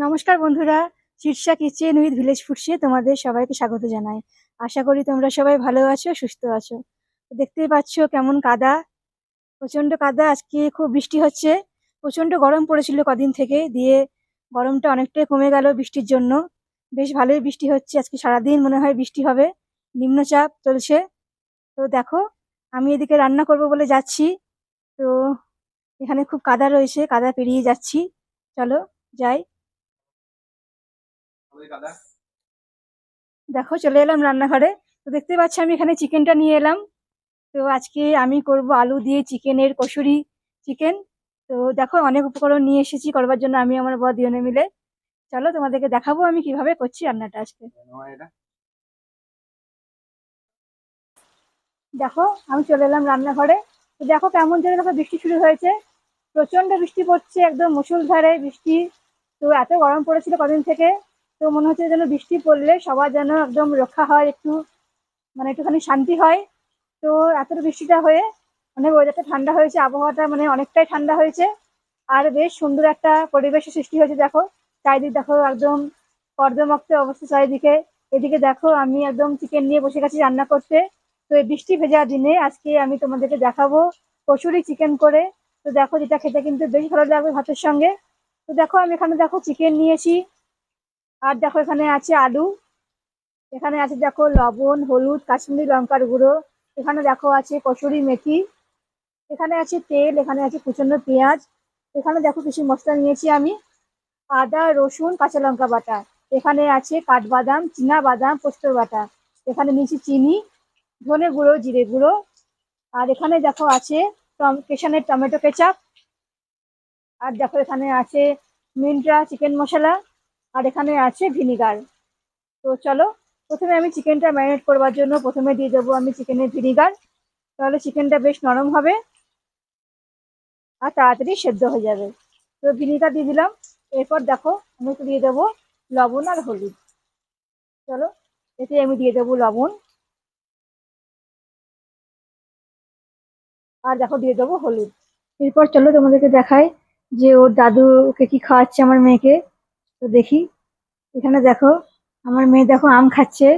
নমস্কার বন্ধুরা Shirsha kitchen with village ফুডসে তোমাদের সবাইকে স্বাগত জানাই। আশা করি তোমরা সবাই ভালো আছো, সুস্থ আছো। দেখতেই পাচ্ছ কেমন কাদা প্রচণ্ড কাদা, আজকে খুব বৃষ্টি হচ্ছে। প্রচণ্ড গরম পড়েছিল কদিন থেকে, দিয়ে গরমটা অনেকটাই কমে গেল বৃষ্টির জন্য। বেশ ভালোই বৃষ্টি হচ্ছে, আজকে সারাদিন মনে হয় বৃষ্টি হবে, নিম্নচাপ চলছে। তো দেখো, আমি এদিকে রান্না করব বলে যাচ্ছি। তো এখানে খুব কাদা রয়েছে, কাদা পেরিয়ে যাচ্ছি। চলো, যাই। দেখো, চলে এলাম রান্নাঘরে। তো দেখতে পাচ্ছি, আমি এখানে চিকেনটা নিয়ে এলাম। তো আজকে আমি করব আলু দিয়ে চিকেনের কসুরি চিকেন। তো দেখো, অনেক উপকরণ নিয়ে এসেছি করবার জন্য, আমি আমার বর দুজনে মিলে। চলো, তোমাদেরকে দেখাবো আমি কীভাবে করছি রান্নাটা আজকে। দেখো, আমি চলে এলাম রান্নাঘরে। তো দেখো কেমন যেন দেখো বৃষ্টি শুরু হয়েছে। প্রচণ্ড বৃষ্টি পড়ছে, একদম মুসুলধারে বৃষ্টি। তো এত গরম পড়েছিল কদিন থেকে। তো মনে হচ্ছে যেন বৃষ্টি পড়লে সবার যেন একদম রক্ষা হয়, একটু মানে একটুখানি শান্তি হয়। তো এত বৃষ্টিটা হয়ে অনেক ওয়েদারটা ঠান্ডা হয়েছে, আবহাওয়াটা মানে অনেকটাই ঠান্ডা হয়েছে। আর বেশ সুন্দর একটা পরিবেশের সৃষ্টি হয়েছে, দেখো। চারিদিক দেখো একদম কর্দমাক্ত অবস্থা চারিদিকে। এদিকে দেখো আমি একদম চিকেন নিয়ে বসে গেছি রান্না করতে। তো এই বৃষ্টি ভেজা দিনে আজকে আমি তোমাদেরকে দেখাবো কচুরি চিকেন করে। তো দেখো যেটা খেতে কিন্তু বেশ ভালো লাগবে ভাতের সঙ্গে। তো দেখো আমি এখানে দেখো চিকেন নিয়েছি। আর দেখো এখানে আছে আলু, এখানে আছে দেখো লবণ, হলুদ, কাশ্মীরি লঙ্কার গুঁড়ো, এখানে দেখো আছে কসুরি মেথি, এখানে আছে তেল, এখানে আছে কুচনো পেঁয়াজ, এখানে দেখো কিছু মশলা নিয়েছি আমি, আদা, রসুন, কাঁচা লঙ্কা বাটা, এখানে আছে কাঠবাদাম, চীনা বাদাম পোস্ত বাটা, এখানে নিয়েছি চিনি, ধনে গুঁড়ো, জিরে গুঁড়ো, আর এখানে দেখো আছে কেশানের টমেটো কেচাপ, আর দেখো এখানে আছে মিন্ট্রা চিকেন মশলা আর এখানে আছে ভিনিগার। তো চলো, প্রথমে আমি চিকেনটা ম্যারিনেট করবার জন্য প্রথমে দিয়ে দেবো আমি চিকেনের ভিনিগার। তাহলে চিকেনটা বেশ নরম হবে আর তাড়াতাড়ি সেদ্ধ হয়ে যাবে। তো ভিনিগার দিয়ে দিলাম। এরপর দেখো, আমি একটু দিয়ে দেবো লবণ আর হলুদ। চলো, এতে আমি দিয়ে দেবো লবণ। আর দেখো, দিয়ে দেবো হলুদ। এরপর চলো তোমাদেরকে দেখাই যে ওর দাদু ওকে কি খাওয়াচ্ছে আমার মেয়েকে। তো দেখি। এখানে দেখো, আমার মেয়ে দেখো আম খাচ্ছে।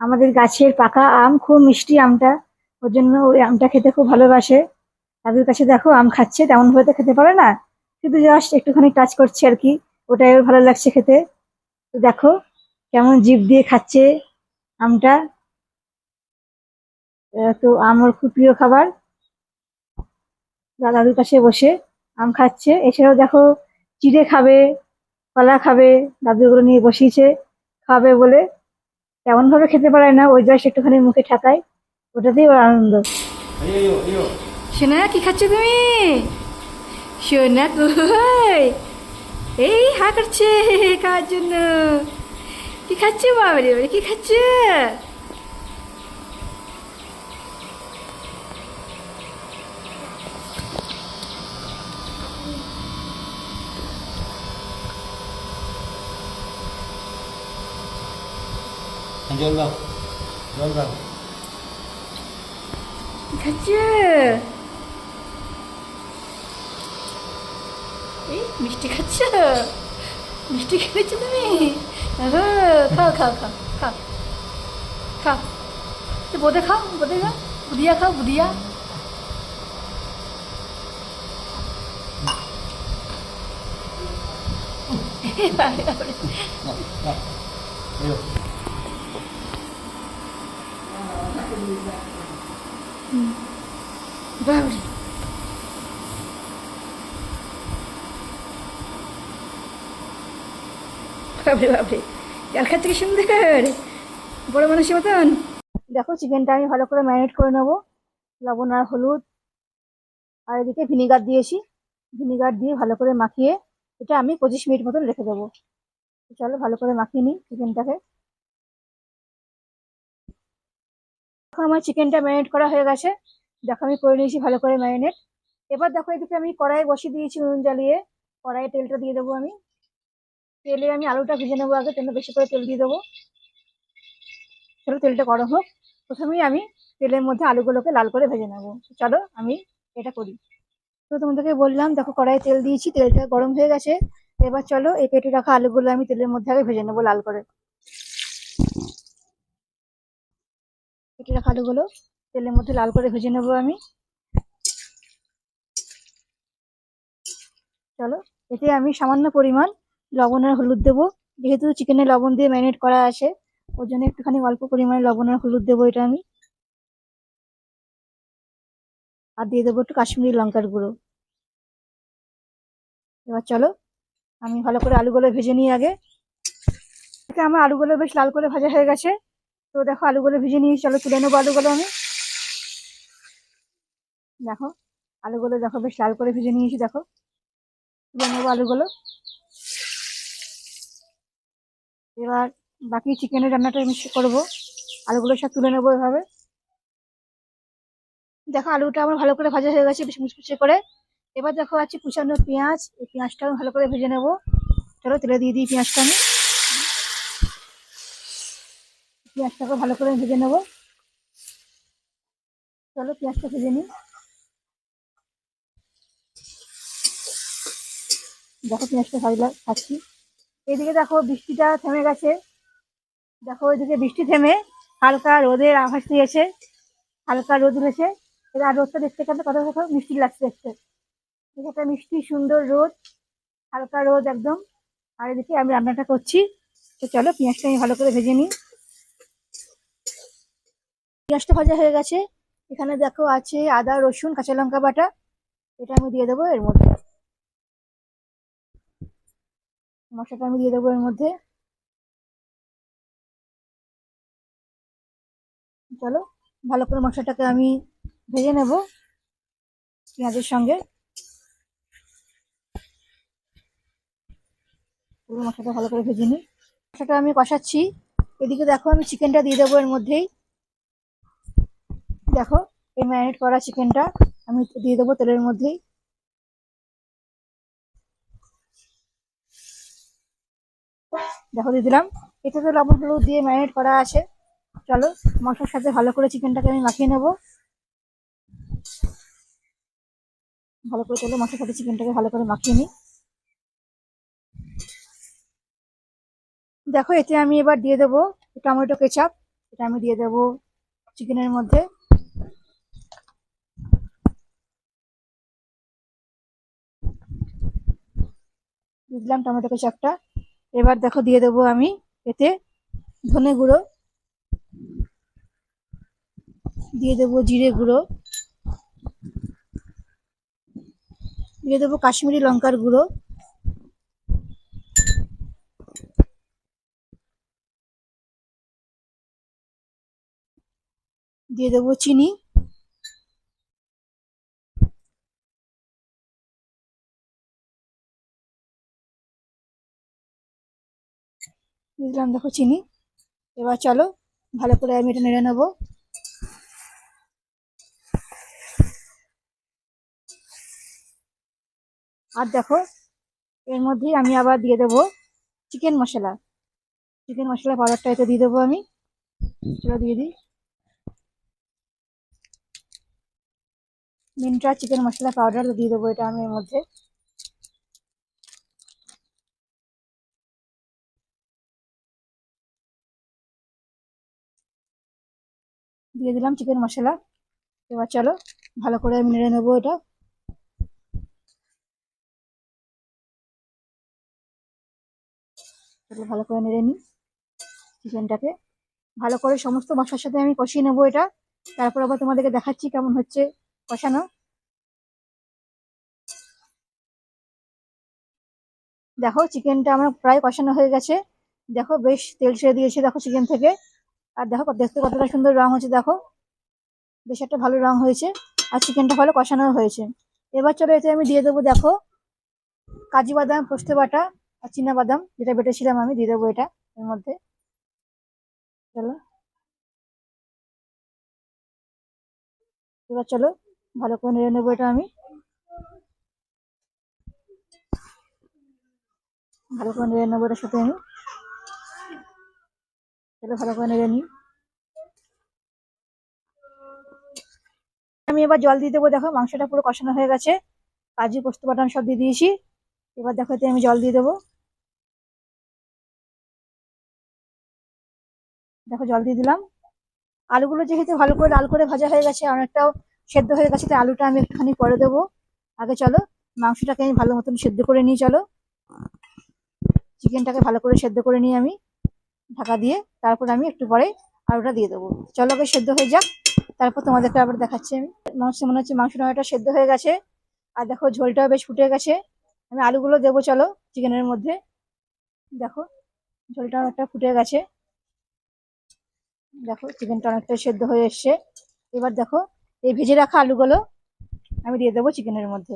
আমাদের গাছের পাকা আম, খুব মিষ্টি আমটা। ওর জন্য ওই আমটা খেতে খুব ভালোবাসে। দাদুর কাছে দেখো, আম খাচ্ছে, তেমন ভাবে তো খেতে পারে না। শুধু জাস্ট একটুখানি টাচ করছে আর কি। ওটাই ওর ভালো লাগছে খেতে। তো দেখো, কেমন জিভ দিয়ে খাচ্ছে আমটা। তো আম ওর খুব প্রিয় খাবার। দাদুর কাছে বসে আম খাচ্ছে। এছাড়াও দেখো, চিড়ে খাবে। কলা খাবে, দাদুগুলো নিয়ে বসিয়েছে, খাবে বলে তেমনভাবে খেতে পারে না, ওই জাস্ট একটুখানি মুখে ঠেকায়, ওটাতেই ওর আনন্দ। সোনা, কি খাচ্ছ তুমি? সোনা এই হা করছে খাওয়ার জন্য? কি খাচ্ছে বাড়ি কি খাচ্ছে? জল দাও জল দাও খাচ্ছে এই মিষ্টি খাচ্ছ মিষ্টি খেয়েছো তুমি খাও খাও খাও খাও খাও বোধে খাও বোধে খাও বুদিয়া খাও বুদিয়া নাও নাও এলো বাবরে। বড় মানুষের মতন। দেখো, চিকেনটা আমি ভালো করে ম্যারিনেট করে নেব। লবণ আর হলুদ। আর এদিকে ভিনিগার দিয়েছি। ভিনিগার দিয়ে ভালো করে মাখিয়ে, এটা আমি পঁচিশ মিনিট মতন রেখে দেবো। চলো, ভালো করে মাখিয়ে নিই চিকেনটাকে। দেখো আমার চিকেনটা ম্যারিনেট করা হয়ে গেছে। দেখো আমি করে নিয়েছি ভালো করে ম্যারিনেট এবার দেখো এদিকে আমি কড়াই বসিয়ে দিয়েছি নুন জ্বালিয়ে। কড়াইয়ে তেলটা দিয়ে দেবো আমি। তেলে আমি আলুটা ভেজে নেব আগে, তেলে বেশি করে তেল দিয়ে দেবো। চলো তেলটা গরম হোক। প্রথমেই আমি তেলের মধ্যে আলুগুলোকে লাল করে ভেজে নেব। চলো আমি এটা করি। তো তোমাদেরকে বললাম, দেখো কড়াইয়ে তেল দিয়েছি, তেলটা গরম হয়ে গেছে। এবার চলো এই কেটে রাখা আলুগুলো আমি তেলের মধ্যে আগে ভেজে নেব লাল করে কেটে রাখা আলুগুলো তেলের মধ্যে লাল করে ভেজে নেব আমি। চলো, এতে আমি সামান্য পরিমাণ লবণ আর হলুদ দেবো। যেহেতু চিকেনে লবণ দিয়ে ম্যারিনেট করা আছে, ওর জন্য একটুখানি অল্প পরিমাণে লবণ আর হলুদ দেবো এটা আমি। আর দিয়ে দেবো একটু কাশ্মীরি লঙ্কার গুঁড়ো। এবার চলো, আমি ভালো করে আলুগুলো ভেজে নিই আগে। আমার আলুগুলো বেশ লাল করে ভাজা হয়ে গেছে। তো দেখো আলুগুলো ভেজে নিয়ে চলো তুলে নেব আলুগুলো আমি। দেখো, আলুগুলো দেখো বেশ লাল করে ভেজে নিয়েছি, দেখো। তুলে নেব আলুগুলো। এবার বাকি চিকেনের রান্নাটা আমি করব। আলুগুলো সব তুলে নেব এভাবে। দেখো, আলুটা আমার ভালো করে ভাজা হয়ে গেছে, বেশ মুচমুচে করে। এবার দেখো আছে কুচানো পেঁয়াজ। এই পেঁয়াজটা আমি ভালো করে ভেজে নেব। চলো, তেলে দিয়ে দিই পেঁয়াজটা আমি। পেঁয়াজটাকে ভালো করে ভেজে নেব। চলো পেঁয়াজটা ভেজে নিই। দেখো পেঁয়াজটা ভাজলা খাচ্ছি এদিকে দেখো বৃষ্টিটা থেমে গেছে। দেখো ওইদিকে বৃষ্টি থেমে হালকা রোদের আভাস দিয়েছে। হালকা রোদ উঠেছে। এবার রোদটা দেখতে কেন কত দেখো মিষ্টি লাগছে দেখতে। এদিকে একটা মিষ্টি সুন্দর রোদ। হালকা রোদ একদম। আর এদিকে আমি রান্নাটা করছি। তো চলো পেঁয়াজটা আমি ভালো করে ভেজে নিই। পেঁয়াজটা ভাজা হয়ে গেছে। এখানে দেখো আছে আদা, রসুন, কাঁচা লঙ্কা বাটা। এটা আমি দিয়ে দেবো এর মধ্যে। মশলাটা আমি দিয়ে দেবো এর মধ্যে। চলো, ভালো করে মশলাটাকে আমি ভেজে নেব পেঁয়াজের সঙ্গে। পুরো মশলাটা ভালো করে ভেজে নিই। মশলাটা আমি কষাচ্ছি। এদিকে দেখো আমি চিকেনটা দিয়ে দেবো এর মধ্যেই। দেখো, এই ম্যারিনেট করা চিকেনটা আমি দিয়ে দেবো তেলের মধ্যেই। দেখো, দিয়ে দিলাম। এতে তো লবণ হলুদ দিয়ে ম্যারিনেট করা আছে। চলো, মশলার সাথে ভালো করে চিকেনটাকে আমি মাখিয়ে নেব। ভালো করে চলো, মশলার সাথে চিকেনটাকে ভালো করে মাখিয়ে নিই। দেখো, এতে আমি এবার দিয়ে দেবো টমেটো কেচাপ এটা আমি দিয়ে দেবো চিকেনের মধ্যে দিয়ে দিলাম টমেটো কেচাপটা। এবার দেখো দিয়ে দেবো আমি এতে ধনে গুঁড়ো। দিয়ে দেবো জিরে গুঁড়ো। দিয়ে দেবো কাশ্মীরি লঙ্কার গুঁড়ো। দিয়ে দেবো চিনি। দিলাম, দেখো চিনি। এবার চলো, ভালো করে আমি এটা নেড়ে নেব। আর দেখো, এর মধ্যেই আমি আবার দিয়ে দেবো চিকেন মশলা। চিকেন মশলা পাউডারটা এতে দিয়ে দেবো আমি। সেটা দিয়ে দিই। মিন্ট্রা চিকেন মশলা পাউডার দিয়ে দেবো এটা আমি এর মধ্যে। দিয়ে দিলাম চিকেন মশলা। এবার চলো, ভালো করে আমি নেড়ে নেব এটা। ভালো করে নেড়ে নিই চিকেনটাকে ভালো করে সমস্ত মশলার সাথে আমি কষিয়ে নেব এটা। তারপর আবার তোমাদেরকে দেখাচ্ছি কেমন হচ্ছে কষানো। দেখো চিকেনটা আমার প্রায় কষানো হয়ে গেছে। দেখো, বেশ তেল ছেড়ে দিয়েছে, দেখো চিকেন থেকে। আর দেখো, দেখতে কতটা সুন্দর রং হয়েছে, দেখো। বেশ একটা ভালো রং হয়েছে। আর চিকেনটা ভালো কষানো হয়েছে। এবার চলো এতে আমি দিয়ে দেবো, দেখো, কাজু বাদাম পোস্ত বাটা আর চীনা বাদাম, যেটা বেটেছিলাম আমি, দিয়ে দেবো এটা এর মধ্যে। চলো। এবার চলো, ভালো করে নেড়ে নেব এটা আমি। ভালো করে নেড়ে নেব এটার সাথে আমি। ভালো করে নেড়ে আমি এবার জল দিয়ে দেবো, দেখো মাংসটা পুরো কষানো হয়ে গেছে। কাজু, পোস্ত বাদাম সব দিয়ে দিয়েছি। এবার দেখো এতে আমি জল দিয়ে দেবো। দেখো জল দিয়ে দিলাম। আলুগুলো যেহেতু ভালো করে লাল করে ভাজা হয়ে গেছে, অনেকটাও সেদ্ধ হয়ে গেছে, তাই আলুটা আমি একটুখানি পরে দেবো। আগে চলো, মাংসটাকে আমি ভালো মতন সেদ্ধ করে নিই, চলো। চিকেনটাকে ভালো করে সেদ্ধ করে নিই আমি। ঢাকা দিয়ে তারপর আমি একটু পরে আলুটা দিয়ে দেবো। চলো আগে সেদ্ধ হয়ে যাক। তারপর তোমাদেরকে আবার দেখাচ্ছি আমি। মাংস মনে হচ্ছে মাংসটা অনেকটা সেদ্ধ হয়ে গেছে। আর দেখো ঝোলটাও বেশ ফুটে গেছে। আমি আলুগুলো দেবো, চলো চিকেনের মধ্যে। দেখো ঝোলটা অনেকটা ফুটে গেছে। দেখো চিকেনটা অনেকটা সেদ্ধ হয়ে এসছে। এবার দেখো এই ভেজে রাখা আলুগুলো আমি দিয়ে দেবো চিকেনের মধ্যে।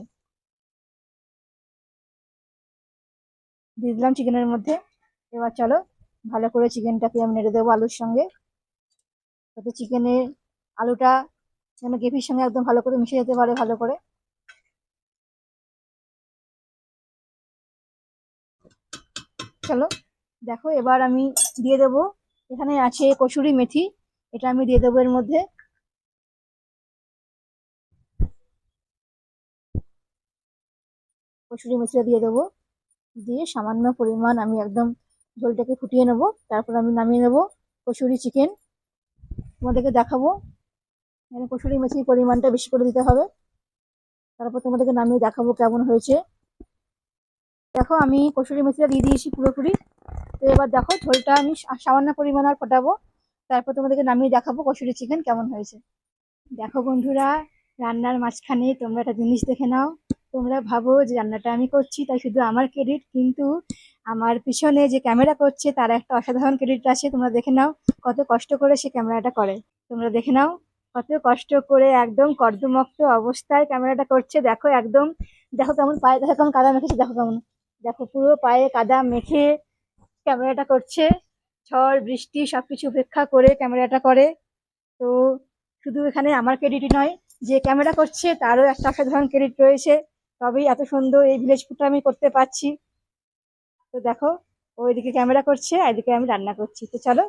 দিয়ে দিলাম চিকেনের মধ্যে। এবার চলো ভালো করে চিকেনটাকে আমি নেড়ে দেবো আলুর সঙ্গে। যাতে চিকেনের আলুটা যেন গ্রেভির সঙ্গে একদম ভালো করে মিশে যেতে পারে, ভালো করে। চলো, দেখো, এবার আমি দিয়ে দেবো। এখানে আছে কসুরি মেথি, এটা আমি দিয়ে দেবো এর মধ্যে। কসুরি মেথিটা দিয়ে দেবো। দিয়ে সামান্য পরিমাণ আমি একদম ঝোলটাকে ফুটিয়ে নেব, তারপর আমি নামিয়ে নেব কসুরি চিকেন তোমাদেরকে দেখাবো। এখানে কসুরি মেথির পরিমাণটা বেশি করে দিতে হবে। তারপর তোমাদেরকে নামিয়ে দেখাবো কেমন হয়েছে। দেখো, আমি কসুরি মেথিটা দিয়ে দিয়েছি পুরোপুরি। তো এবার দেখো, ঝোলটা আমি সামান্য পরিমাণ আর ফোটাবো। তারপর তোমাদেরকে নামিয়ে দেখাবো কসুরি চিকেন কেমন হয়েছে। দেখো বন্ধুরা, রান্নার মাঝখানে তোমরা একটা জিনিস দেখে নাও। তোমরা ভাবো যে রান্নাটা আমি করছি, তাই শুধু আমার ক্রেডিট কিন্তু আমার পিছনে যে ক্যামেরা করছে, তার একটা অসাধারণ ক্রেডিট আছে। তোমরা দেখে নাও কত কষ্ট করে সে ক্যামেরাটা করে। তোমরা দেখে নাও কত কষ্ট করে একদম কর্দমক্ত অবস্থায় ক্যামেরাটা করছে। দেখো একদম, দেখো কেমন পায়ে, দেখো কেমন কাদা মেখেছে, দেখো কেমন। দেখো পুরো পায়ে কাদা মেখে ক্যামেরাটা করছে। ঝড়, বৃষ্টি সবকিছু উপেক্ষা করে ক্যামেরাটা করে। তো শুধু এখানে আমার ক্রেডিটই নয়, যে ক্যামেরা করছে, তারও একটা অসাধারণ ক্রেডিট রয়েছে। তবেই এত সুন্দর এই ভিলেজ ফুডটা আমি করতে পারছি। তো দেখো, ও এদিকে ক্যামেরা করছে এদিকে আমি রান্না করছি। তো চলো,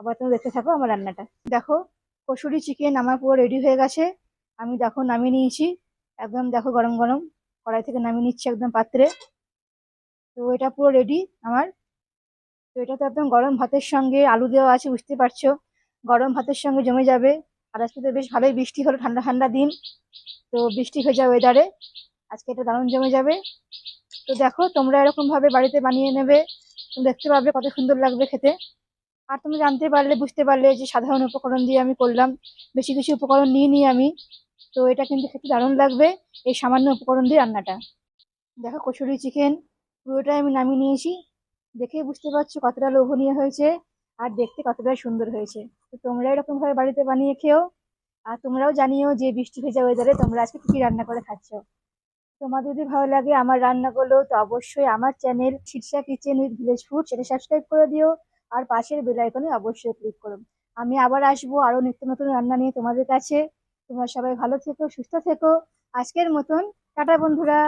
আবার তুমি দেখতে থাকো আমার রান্নাটা। দেখো, কসুরি চিকেন আমার পুরো রেডি হয়ে গেছে। আমি দেখো নামিয়ে নিয়েছি। একদম দেখো গরম গরম, কড়াই থেকে নামিয়ে নিচ্ছি একদম পাত্রে। তো এটা পুরো রেডি আমার। তো এটা তো একদম গরম ভাতের সঙ্গে আলু দেওয়া আছে, বুঝতে পারছ? গরম ভাতের সঙ্গে জমে যাবে। আর আজকে তো বেশ ভালোই বৃষ্টি হলো, ঠান্ডা ঠান্ডা দিন। তো বৃষ্টি ভেজা ওয়েদারে আজকে এটা দারুণ জমে যাবে। তো দেখো, তোমরা এরকম ভাবে বাড়িতে বানিয়ে নেবে দেখতে পাবে কত সুন্দর লাগবে খেতে। আর তুমি জানতে পারলে, বুঝতে পারলে যে সাধারণ উপকরণ দিয়ে আমি করলাম। বেশি কিছু উপকরণ নিয়ে নিই আমি। তো এটা কিন্তু খেতে দারুণ লাগবে, এই সামান্য উপকরণ দিয়ে রান্নাটা। দেখো, কচুরি চিকেন পুরোটাই আমি নামিয়ে নিয়েছি। দেখেই বুঝতে পারছ কতটা লোভনীয় হয়েছে, আর দেখতে কতটা সুন্দর হয়েছে। তো তোমরা এরকম ভাবে বাড়িতে বানিয়ে খেও, আর তোমরাও জানিও যে বৃষ্টি ভেজা ওয়েদারে তোমরা আজকে কি রান্না করে খাচ্ছ। তোমাদের যদি ভালো লাগে আমার রান্নাগুলো, তো অবশ্যই আমার channel Shirsha kitchen with village food সেটা সাবস্ক্রাইব করে দিও। আর পাশের বেল আইকনে অবশ্যই ক্লিক করো। আমি আবার আসব আরও নিত্য নতুন রান্না নিয়ে তোমাদের কাছে। তোমরা সবাই ভালো থেকো, সুস্থ থেকো। আজকের মতন, টাটা বন্ধুরা।